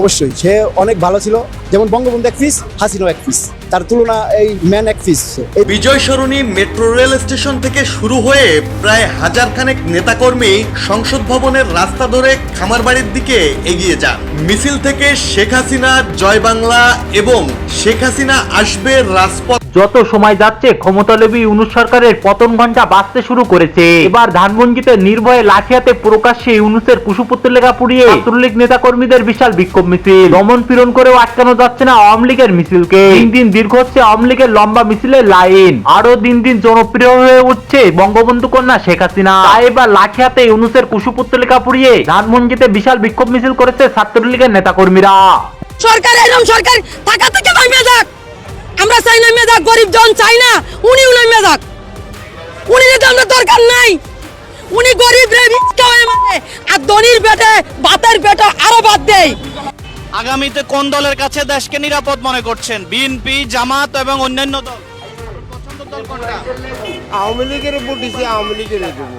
অবশ্যই, সে অনেক ভালো ছিল। যেমন বঙ্গবন্ধু এক পিস হাসিনো এক পিস তার তুলনা এই ম্যান এক piece Bijoy Sarani metro rail station থেকে শুরু হয়ে প্রায় হাজার খানেক নেতাকর্মী সংসদ ভবনের রাস্তা ধরে খামারবাড়ির দিকে এগিয়ে যান। মিছিল থেকে শেখ হাসিনা, জয় বাংলা এবং শেখ হাসিনা আসবে রাজপথ। যত সময় যাচ্ছে ক্ষমতালোভী ইউনুস সরকারের পতন ঘণ্টা বাজতে শুরু করেছে। এবার ধানমন্ডিতে নির্ভয়ে লাঠিয়াতে প্রকাশ্যে ইউনুসের কুশপুত্তলিকা পুড়িয়ে ছাত্রলীগ নেতা কর্মীদের বিশাল বিক্ষোভ মিছিল। দমন পীড়ন করেও আটকানো যাচ্ছে না আওয়ামী লীগের মিছিলকে। দিন দিন দীর্ঘ হচ্ছে আওয়ামী লীগের লম্বা মিছিলের লাইন। আরও দিন দিন জনপ্রিয় হয়ে উঠছে বঙ্গবন্ধু কন্যা শেখ হাসিনা। এবার লাঠিয়াতে ইউনুসের কুশপুত্তলিকা পুড়িয়ে ধানমন্ডিতে বিশাল বিক্ষোভ মিছিল করেছে ছাত্রলীগের নেতা কর্মীরা সরকার এরকম সরকার টাকা থেকে নামিয়ে যাক আমরা চাই নামিয়ে যাক গরিব জন চাই না উনিও নামিয়ে যাক উনি যদি আমরা দরকার নাই। উনি গরিব রে মানে আর ধনির পেটে ভাতের পেটে আরও বাদ দেয় আগামীতে কোন দলের কাছে দেশকে নিরাপদ মনে করছেন? বিএনপি জামাত এবং অন্যান্য দল? আওয়ামী লীগের উপর দিছে আওয়ামী লীগের দেবো